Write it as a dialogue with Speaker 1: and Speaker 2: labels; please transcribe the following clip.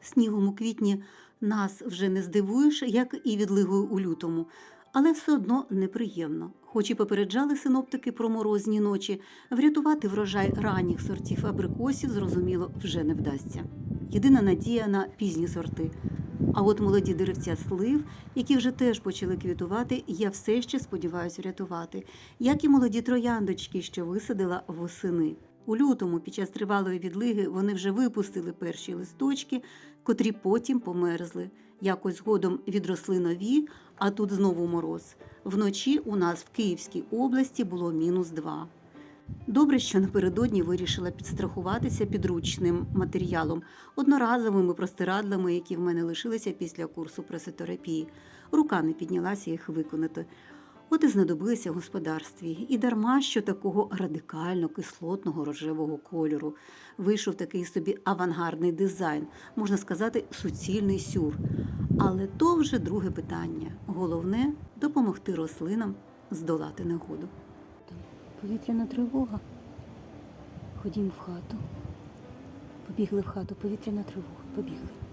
Speaker 1: Снігом у квітні нас вже не здивуєш, як і відлигою у лютому, але все одно неприємно. Хоч і попереджали синоптики про морозні ночі, врятувати врожай ранніх сортів абрикосів, зрозуміло, вже не вдасться. Єдина надія на пізні сорти. А от молоді деревця слив, які вже теж почали квітувати, я все ще сподіваюся врятувати, як і молоді трояндочки, що висадила восени. У лютому, під час тривалої відлиги, вони вже випустили перші листочки, котрі потім померзли. Якось згодом відросли нові, а тут знову мороз. Вночі у нас в Київській області було мінус два. Добре, що напередодні вирішила підстрахуватися підручним матеріалом, одноразовими простирадлами, які в мене лишилися після курсу пресотерапії. Рука не піднялася їх виконати. От і знадобилися господарстві. І дарма, що такого радикально кислотного рожевого кольору. Вийшов такий собі авангардний дизайн, можна сказати, суцільний сюр. Але то вже друге питання. Головне допомогти рослинам здолати негоду. Повітряна тривога. Ходім в хату. Побігли в хату, повітряна тривога, побігли.